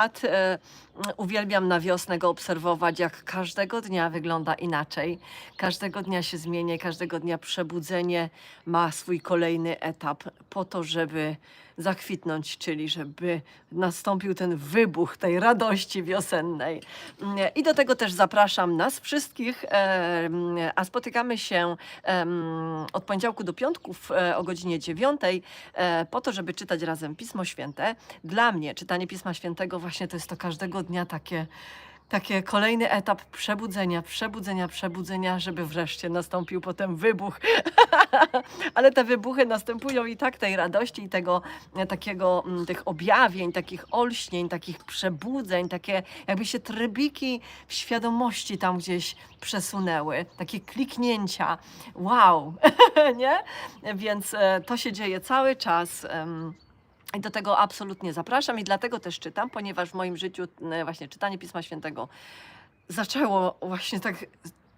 lat e, uwielbiam na wiosnę go obserwować, jak każdego dnia wygląda inaczej. Każdego dnia się zmienia, każdego dnia przebudzenie ma swój kolejny etap po to, żeby zakwitnąć, czyli żeby nastąpił ten wybuch tej radości wiosennej. I do tego też zapraszam nas wszystkich, a spotykamy się od poniedziałku do piątków e, o godzinie 9 e, po to, żeby czytać razem Pismo Święte. Dla mnie czytanie Pisma Świętego właśnie to jest to każdego dnia takie, takie kolejny etap przebudzenia, przebudzenia, przebudzenia, żeby wreszcie nastąpił potem wybuch. Ale te wybuchy następują i tak tej radości i tego e, takiego, mm, tych objawień, takich olśnień, takich przebudzeń, takie jakby się trybiki w świadomości tam gdzieś przesunęły, takie kliknięcia. Wow, nie? Więc e, to się dzieje cały czas. I do tego absolutnie zapraszam i dlatego też czytam, ponieważ w moim życiu e, właśnie czytanie Pisma Świętego zaczęło właśnie tak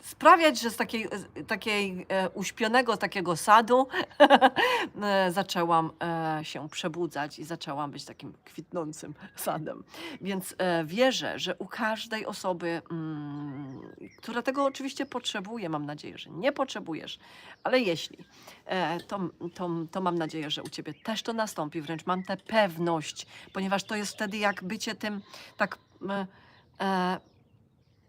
sprawiać, że z takiej, takiej e, uśpionego takiego sadu e, zaczęłam e, się przebudzać i zaczęłam być takim kwitnącym sadem. Więc e, wierzę, że u każdej osoby, mm, która tego oczywiście potrzebuje, mam nadzieję, że nie potrzebujesz, ale jeśli, e, to, to, to mam nadzieję, że u ciebie też to nastąpi. Wręcz mam tę pewność, ponieważ to jest wtedy jak bycie tym tak. e,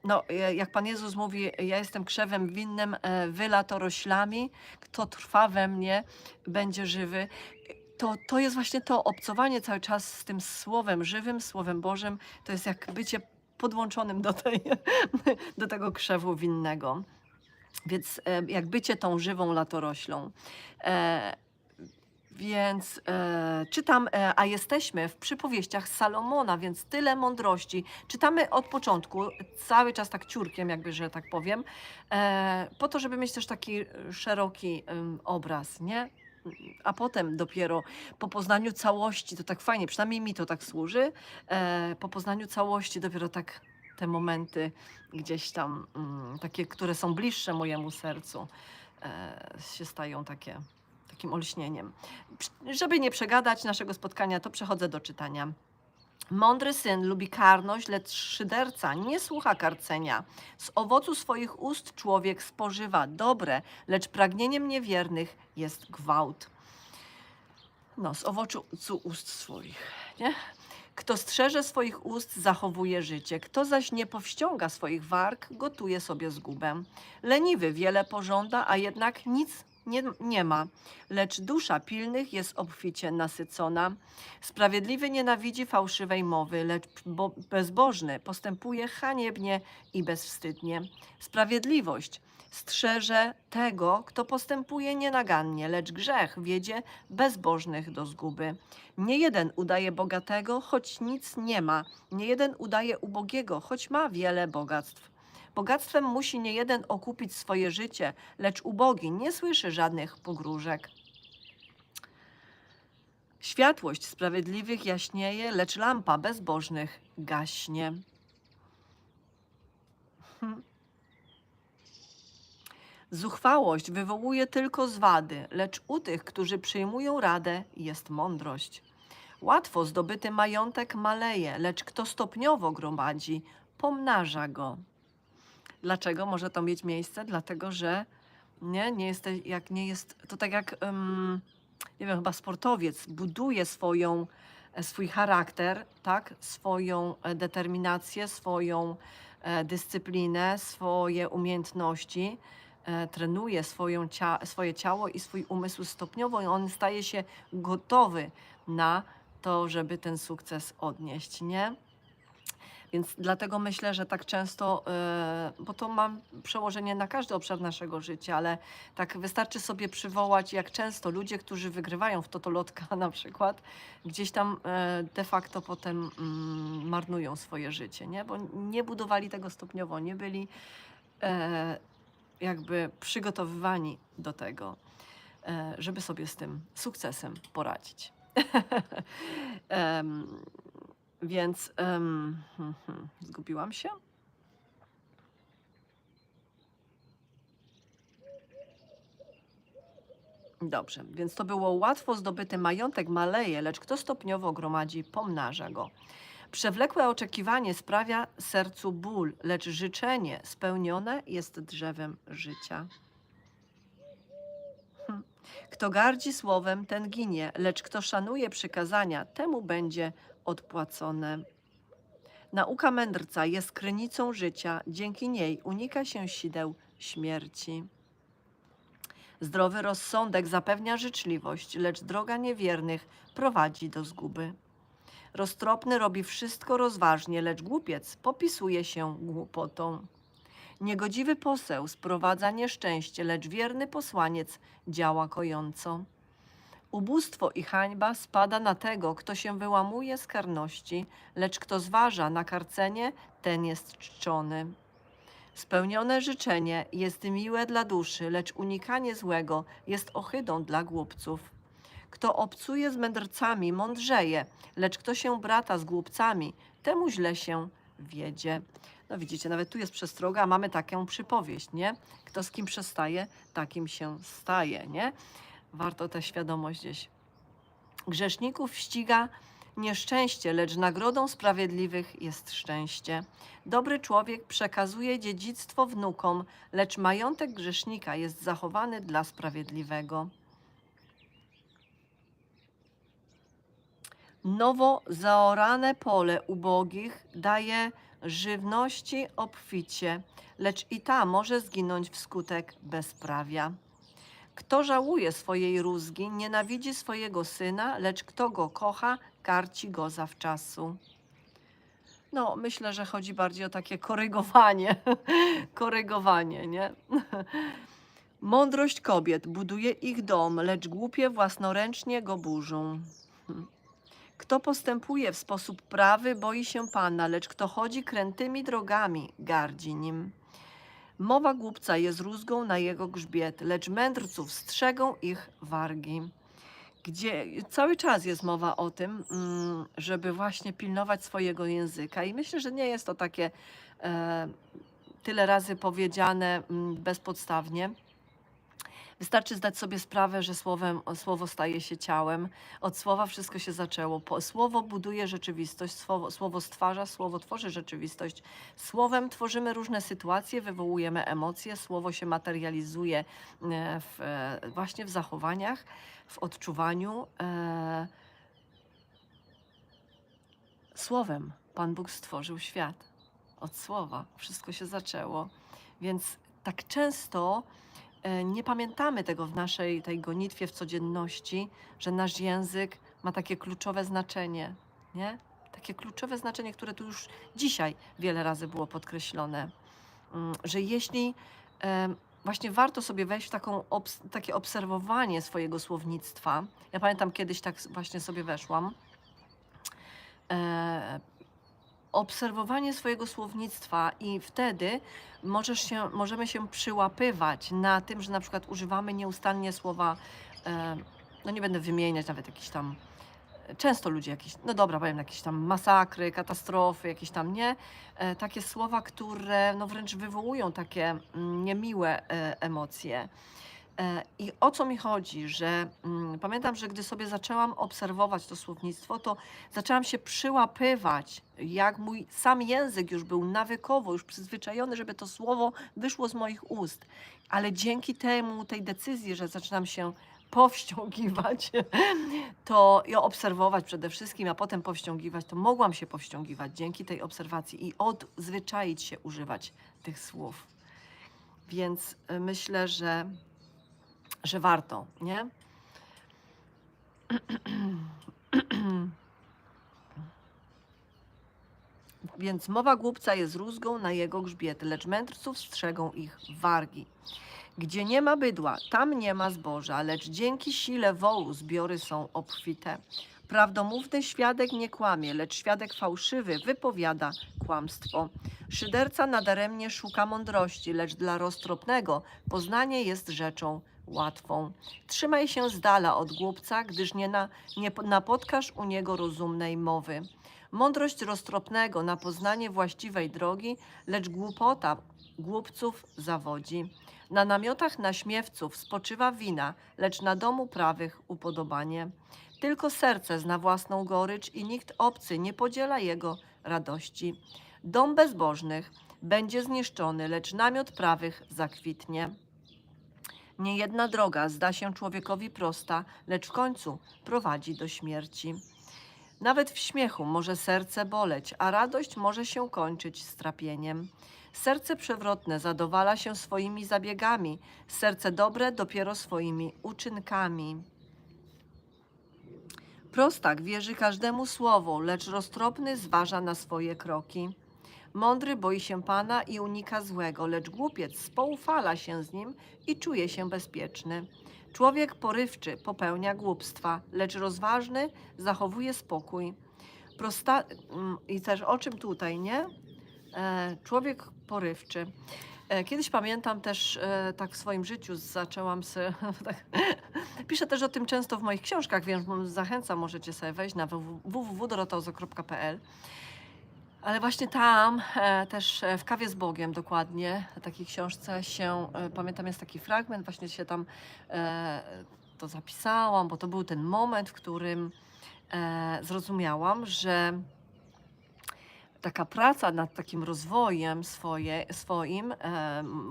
no, e, jak Pan Jezus mówi, ja jestem krzewem winnym, e, wy latoroślami, kto trwa we mnie, będzie żywy. To, to jest właśnie to obcowanie cały czas z tym Słowem żywym, Słowem Bożym. To jest jak bycie podłączonym do, tej, do tego krzewu winnego. Więc e, jak bycie tą żywą latoroślą. Więc e, czytam, e, a jesteśmy w przypowieściach Salomona, więc tyle mądrości. Czytamy od początku, cały czas tak ciurkiem, jakby, że tak powiem, e, po to, żeby mieć też taki szeroki obraz, nie? A potem dopiero po poznaniu całości, to tak fajnie, przynajmniej mi to tak służy, e, po poznaniu całości dopiero tak te momenty gdzieś tam, mm, takie, które są bliższe mojemu sercu, e, się stają takie takim olśnieniem. Żeby nie przegadać naszego spotkania, to przechodzę do czytania. Mądry syn lubi karność, lecz szyderca nie słucha karcenia. Z owocu swoich ust człowiek spożywa dobre, lecz pragnieniem niewiernych jest gwałt. No, z owocu ust swoich, nie? Kto strzeże swoich ust, zachowuje życie. Kto zaś nie powściąga swoich warg, gotuje sobie zgubę. Leniwy wiele pożąda, a jednak nic nie, nie ma. Lecz dusza pilnych jest obficie nasycona. Sprawiedliwy nienawidzi fałszywej mowy, lecz bo, bezbożny postępuje haniebnie i bezwstydnie. Sprawiedliwość strzeże tego, kto postępuje nienagannie, lecz grzech wiedzie bezbożnych do zguby. Nie jeden udaje bogatego, choć nic nie ma. Nie jeden udaje ubogiego, choć ma wiele bogactw. Bogactwem musi nie jeden okupić swoje życie, lecz ubogi nie słyszy żadnych pogróżek. Światłość sprawiedliwych jaśnieje, lecz lampa bezbożnych gaśnie. Hmm. Zuchwałość wywołuje tylko zwady, lecz u tych, którzy przyjmują radę, jest mądrość. Łatwo zdobyty majątek maleje, lecz kto stopniowo gromadzi, pomnaża go. Dlaczego może to mieć miejsce? Dlatego, że nie, nie jesteś, jak nie jest, to tak jak, ym, nie wiem, chyba sportowiec buduje swoją, e, swój charakter, tak, swoją e, determinację, swoją e, dyscyplinę, swoje umiejętności, trenuje swoją cia- swoje ciało i swój umysł stopniowo i on staje się gotowy na to, żeby ten sukces odnieść, nie? Więc dlatego myślę, że tak często, e, bo to mam przełożenie na każdy obszar naszego życia, ale tak wystarczy sobie przywołać, jak często ludzie, którzy wygrywają w totolotka na przykład, gdzieś tam e, de facto potem mm, marnują swoje życie, nie? Bo nie budowali tego stopniowo, nie byli e, jakby przygotowywani do tego, żeby sobie z tym sukcesem poradzić. więc hmm, zgubiłam się. Dobrze, więc to było łatwo zdobyty majątek maleje, lecz kto stopniowo gromadzi, pomnaża go. Przewlekłe oczekiwanie sprawia sercu ból, lecz życzenie spełnione jest drzewem życia. Hm. Kto gardzi słowem, ten ginie, lecz kto szanuje przykazania, temu będzie odpłacone. Nauka mędrca jest krynicą życia, dzięki niej unika się sideł śmierci. Zdrowy rozsądek zapewnia życzliwość, lecz droga niewiernych prowadzi do zguby. Roztropny robi wszystko rozważnie, lecz głupiec popisuje się głupotą. Niegodziwy poseł sprowadza nieszczęście, lecz wierny posłaniec działa kojąco. Ubóstwo i hańba spada na tego, kto się wyłamuje z karności, lecz kto zważa na karcenie, ten jest czczony. Spełnione życzenie jest miłe dla duszy, lecz unikanie złego jest ohydą dla głupców. Kto obcuje z mędrcami, mądrzeje, lecz kto się brata z głupcami, temu źle się wiedzie. No widzicie, nawet tu jest przestroga, a mamy taką przypowieść, nie? Kto z kim przestaje, takim się staje, nie? Warto tę świadomość gdzieś. Grzeszników ściga nieszczęście, lecz nagrodą sprawiedliwych jest szczęście. Dobry człowiek przekazuje dziedzictwo wnukom, lecz majątek grzesznika jest zachowany dla sprawiedliwego. Nowo zaorane pole ubogich daje żywności obficie, lecz i ta może zginąć wskutek bezprawia. Kto żałuje swojej rózgi, nienawidzi swojego syna, lecz kto go kocha, karci go zawczasu. No, myślę, że chodzi bardziej o takie korygowanie. korygowanie, nie? Mądrość kobiet buduje ich dom, lecz głupie własnoręcznie go burzą. Kto postępuje w sposób prawy, boi się Pana, lecz kto chodzi krętymi drogami, gardzi nim. Mowa głupca jest rózgą na jego grzbiet, lecz mędrców strzegą ich wargi. Gdzie cały czas jest mowa o tym, mm, żeby właśnie pilnować swojego języka. I myślę, że nie jest to takie e, tyle razy powiedziane mm, bezpodstawnie. Wystarczy zdać sobie sprawę, że słowem, słowo staje się ciałem. Od słowa wszystko się zaczęło. Słowo buduje rzeczywistość, słowo, słowo stwarza, słowo tworzy rzeczywistość. Słowem tworzymy różne sytuacje, wywołujemy emocje, słowo się materializuje e, w, właśnie w zachowaniach, w odczuwaniu. E, Słowem Pan Bóg stworzył świat. Od słowa wszystko się zaczęło. Więc tak często nie pamiętamy tego w naszej tej gonitwie w codzienności, że nasz język ma takie kluczowe znaczenie, nie? Takie kluczowe znaczenie, które tu już dzisiaj wiele razy było podkreślone, Mm, że jeśli em, właśnie warto sobie wejść w taką, takie obserwowanie swojego słownictwa. Ja pamiętam kiedyś tak właśnie sobie weszłam. E, obserwowanie swojego słownictwa i wtedy możesz się, możemy się przyłapywać na tym, że na przykład używamy nieustannie słowa, e, no nie będę wymieniać nawet jakichś tam, często ludzie jakieś, no dobra, powiem jakieś tam masakry, katastrofy, jakieś tam, nie? E, takie słowa, które no wręcz wywołują takie mm, niemiłe e, emocje. E, I o co mi chodzi, że mm, pamiętam, że gdy sobie zaczęłam obserwować to słownictwo, to zaczęłam się przyłapywać, jak mój sam język już był nawykowo, już przyzwyczajony, żeby to słowo wyszło z moich ust. Ale dzięki temu, tej decyzji, że zaczynam się powściągiwać, to i obserwować przede wszystkim, a potem powściągiwać, to mogłam się powściągiwać dzięki tej obserwacji i odzwyczaić się używać tych słów. Więc y, myślę, że że warto, nie? Więc mowa głupca jest rózgą na jego grzbiet, lecz mędrców strzegą ich wargi. Gdzie nie ma bydła, tam nie ma zboża, lecz dzięki sile wołu zbiory są obfite. Prawdomówny świadek nie kłamie, lecz świadek fałszywy wypowiada kłamstwo. Szyderca nadaremnie szuka mądrości, lecz dla roztropnego poznanie jest rzeczą łatwą. Trzymaj się z dala od głupca, gdyż nie, na, nie po- napotkasz u niego rozumnej mowy. Mądrość roztropnego na poznanie właściwej drogi, lecz głupota głupców zawodzi. Na namiotach naśmiewców spoczywa wina, lecz na domu prawych upodobanie. Tylko serce zna własną gorycz i nikt obcy nie podziela jego radości. Dom bezbożnych będzie zniszczony, lecz namiot prawych zakwitnie. Nie jedna droga zda się człowiekowi prosta, lecz w końcu prowadzi do śmierci. Nawet w śmiechu może serce boleć, a radość może się kończyć strapieniem. Serce przewrotne zadowala się swoimi zabiegami, serce dobre dopiero swoimi uczynkami. Prostak wierzy każdemu słowu, lecz roztropny zważa na swoje kroki. Mądry boi się Pana i unika złego, lecz głupiec spoufala się z nim i czuje się bezpieczny. Człowiek porywczy popełnia głupstwa, lecz rozważny zachowuje spokój. Prosta... mm, I też o czym tutaj, nie? E, człowiek porywczy. E, Kiedyś pamiętam też e, tak w swoim życiu zaczęłam sobie. Tak, piszę też o tym często w moich książkach, więc zachęcam, możecie sobie wejść na www.dorotauzo.pl. Ale właśnie tam, e, też e, w Kawie z Bogiem dokładnie, w takiej książce się, e, pamiętam jest taki fragment, właśnie się tam to zapisałam, bo to był ten moment, w którym zrozumiałam, że taka praca nad takim rozwojem swoje, swoim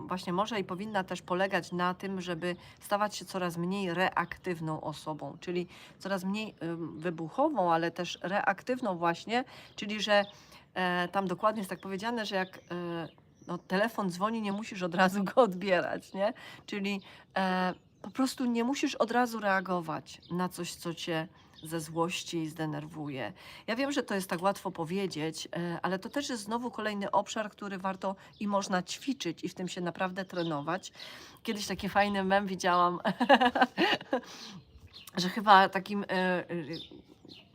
właśnie może i powinna też polegać na tym, żeby stawać się coraz mniej reaktywną osobą, czyli coraz mniej wybuchową, ale też reaktywną właśnie, czyli że tam dokładnie jest tak powiedziane, że jak e, no, telefon dzwoni, nie musisz od razu go odbierać, nie? Czyli e, po prostu nie musisz od razu reagować na coś, co cię ze złości zdenerwuje. Ja wiem, że to jest tak łatwo powiedzieć, e, ale to też jest znowu kolejny obszar, który warto i można ćwiczyć i w tym się naprawdę trenować. Kiedyś taki fajny mem widziałam, że chyba takim.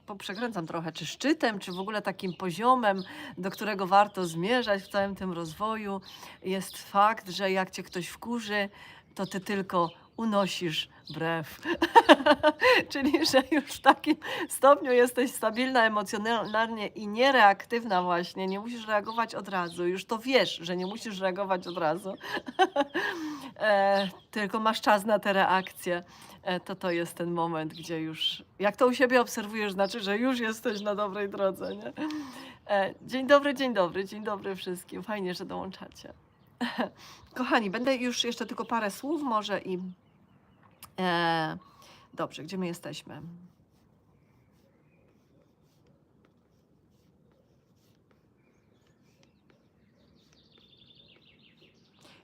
Poprzekręcam trochę, czy szczytem, czy w ogóle takim poziomem, do którego warto zmierzać w całym tym rozwoju, jest fakt, że jak cię ktoś wkurzy, to ty tylko unosisz brew. Czyli, że już w takim stopniu jesteś stabilna emocjonalnie i niereaktywna właśnie, nie musisz reagować od razu, już to wiesz, że nie musisz reagować od razu, e, tylko masz czas na te reakcje, e, to to jest ten moment, gdzie już, jak to u siebie obserwujesz, znaczy, że już jesteś na dobrej drodze, nie? E, dzień dobry, dzień dobry, dzień dobry wszystkim, fajnie, że dołączacie. Kochani, będę już jeszcze tylko parę słów może i... E, dobrze, gdzie my jesteśmy?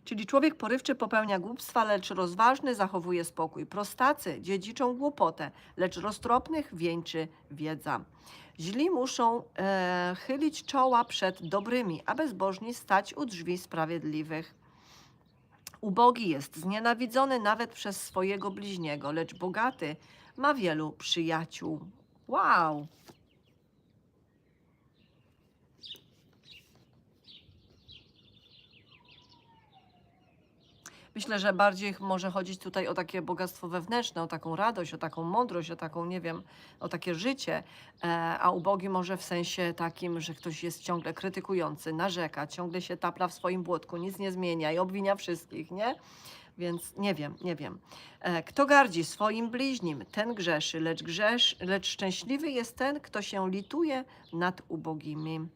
Czyli człowiek porywczy popełnia głupstwa, lecz rozważny zachowuje spokój. Prostacy dziedziczą głupotę, lecz roztropnych wieńczy wiedza. Źli muszą e, chylić czoła przed dobrymi, a bezbożni stać u drzwi sprawiedliwych. Ubogi jest znienawidzony nawet przez swojego bliźniego, lecz bogaty ma wielu przyjaciół. Wow! Myślę, że bardziej może chodzić tutaj o takie bogactwo wewnętrzne, o taką radość, o taką mądrość, o taką, nie wiem, o takie życie, e, a ubogi może w sensie takim, że ktoś jest ciągle krytykujący, narzeka, ciągle się tapla w swoim błotku, nic nie zmienia i obwinia wszystkich, nie? Więc nie wiem, nie wiem. E, Kto gardzi swoim bliźnim, ten grzeszy, lecz, grzesz, lecz szczęśliwy jest ten, kto się lituje nad ubogimi.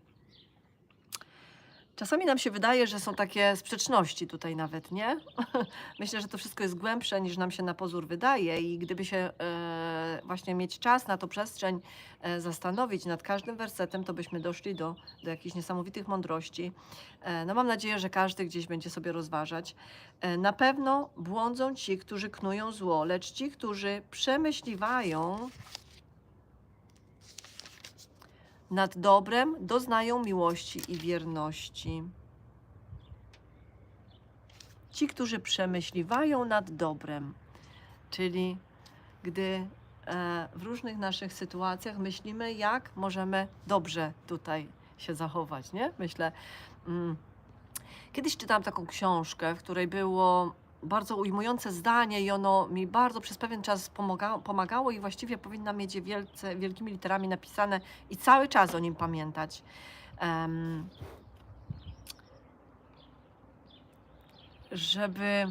Czasami nam się wydaje, że są takie sprzeczności tutaj nawet, nie? Myślę, że to wszystko jest głębsze niż nam się na pozór wydaje i gdyby się e, właśnie mieć czas na to przestrzeń e, zastanowić nad każdym wersetem, to byśmy doszli do, do jakichś niesamowitych mądrości. E, no mam nadzieję, że każdy gdzieś będzie sobie rozważać. Na pewno błądzą ci, którzy knują zło, lecz ci, którzy przemyśliwają nad dobrem doznają miłości i wierności. Ci, którzy przemyśliwają nad dobrem, czyli gdy e, w różnych naszych sytuacjach myślimy, jak możemy dobrze tutaj się zachować, nie? Myślę. Mm, kiedyś czytałam taką książkę, w której było bardzo ujmujące zdanie i ono mi bardzo przez pewien czas pomaga, pomagało i właściwie powinna mieć wielce, wielkimi literami napisane i cały czas o nim pamiętać. Em, żeby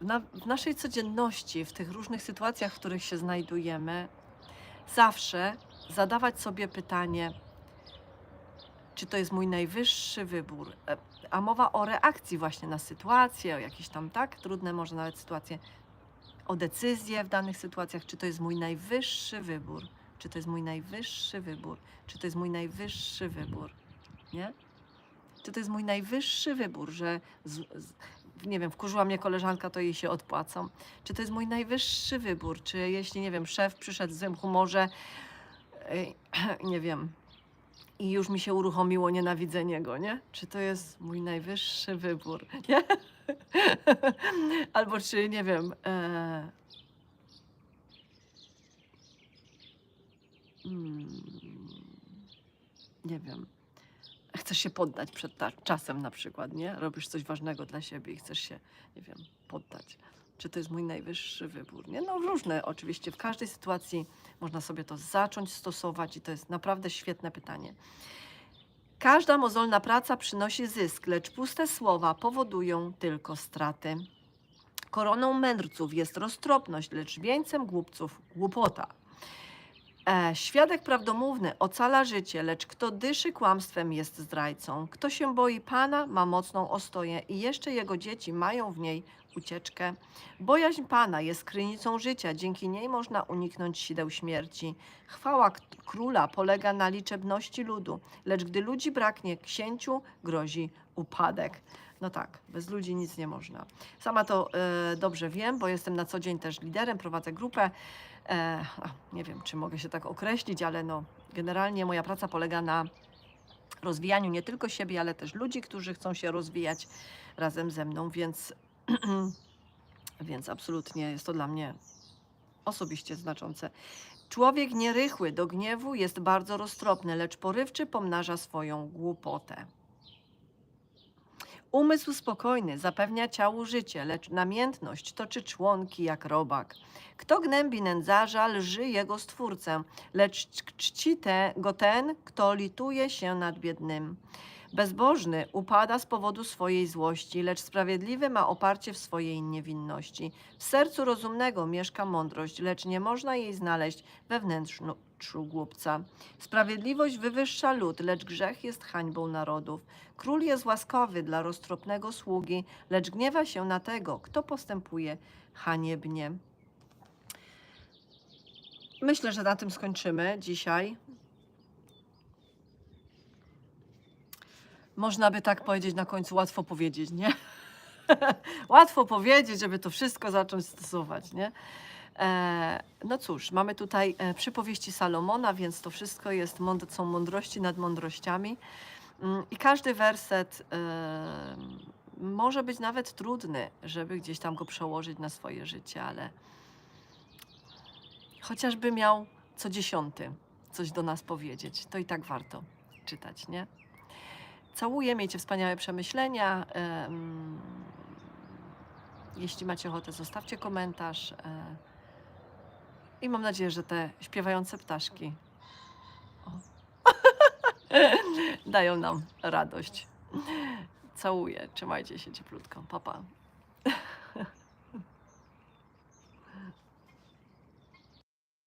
na, w naszej codzienności, w tych różnych sytuacjach, w których się znajdujemy, zawsze zadawać sobie pytanie, czy to jest mój najwyższy wybór. A mowa o reakcji właśnie na sytuację, o jakieś tam tak trudne może nawet sytuacje, o decyzje w danych sytuacjach, czy to jest mój najwyższy wybór, czy to jest mój najwyższy wybór, czy to jest mój najwyższy wybór, nie? Czy to jest mój najwyższy wybór, że z, z, nie wiem, wkurzyła mnie koleżanka, to jej się odpłacam. Czy to jest mój najwyższy wybór? Czy jeśli, nie wiem, szef przyszedł w złym humorze, nie wiem, i już mi się uruchomiło nienawidzenie go, nie? Czy to jest mój najwyższy wybór, nie? Albo czy, nie wiem, e... mm, nie wiem, chcesz się poddać przed czasem na przykład, nie? Robisz coś ważnego dla siebie i chcesz się, nie wiem, poddać. Czy to jest mój najwyższy wybór? Nie? No różne oczywiście. W każdej sytuacji można sobie to zacząć stosować i to jest naprawdę świetne pytanie. Każda mozolna praca przynosi zysk, lecz puste słowa powodują tylko straty. Koroną mędrców jest roztropność, lecz wieńcem głupców głupota. E, świadek prawdomówny ocala życie, lecz kto dyszy kłamstwem jest zdrajcą. Kto się boi Pana, ma mocną ostoję i jeszcze jego dzieci mają w niej ucieczkę. Bojaźń Pana jest krynicą życia, dzięki niej można uniknąć sideł śmierci. Chwała króla polega na liczebności ludu, lecz gdy ludzi braknie, księciu grozi upadek. No tak, bez ludzi nic nie można. Sama to e, dobrze wiem, bo jestem na co dzień też liderem, prowadzę grupę. E, a, nie wiem, czy mogę się tak określić, ale no, generalnie moja praca polega na rozwijaniu nie tylko siebie, ale też ludzi, którzy chcą się rozwijać razem ze mną, więc, więc absolutnie jest to dla mnie osobiście znaczące. Człowiek nierychły do gniewu jest bardzo roztropny, lecz porywczy pomnaża swoją głupotę. Umysł spokojny zapewnia ciału życie, lecz namiętność toczy członki jak robak. Kto gnębi nędzarza, lży jego stwórcę, lecz czci te, go ten, kto lituje się nad biednym. Bezbożny upada z powodu swojej złości, lecz sprawiedliwy ma oparcie w swojej niewinności. W sercu rozumnego mieszka mądrość, lecz nie można jej znaleźć we wnętrzu głupca. Sprawiedliwość wywyższa lud, lecz grzech jest hańbą narodów. Król jest łaskawy dla roztropnego sługi, lecz gniewa się na tego, kto postępuje haniebnie. Myślę, że na tym skończymy dzisiaj. Można by tak powiedzieć na końcu, łatwo powiedzieć, nie? łatwo powiedzieć, żeby to wszystko zacząć stosować, nie? E, no cóż, mamy tutaj e, przypowieści Salomona, więc to wszystko jest, są mądrości nad mądrościami. Mm, I każdy werset e, może być nawet trudny, żeby gdzieś tam go przełożyć na swoje życie, ale chociażby miał co dziesiąty coś do nas powiedzieć, to i tak warto czytać, nie? Całuję, miejcie wspaniałe przemyślenia. em, Jeśli macie ochotę, zostawcie komentarz. e, I mam nadzieję, że te śpiewające ptaszki dają nam radość. Całuję, trzymajcie się cieplutko. Pa, pa.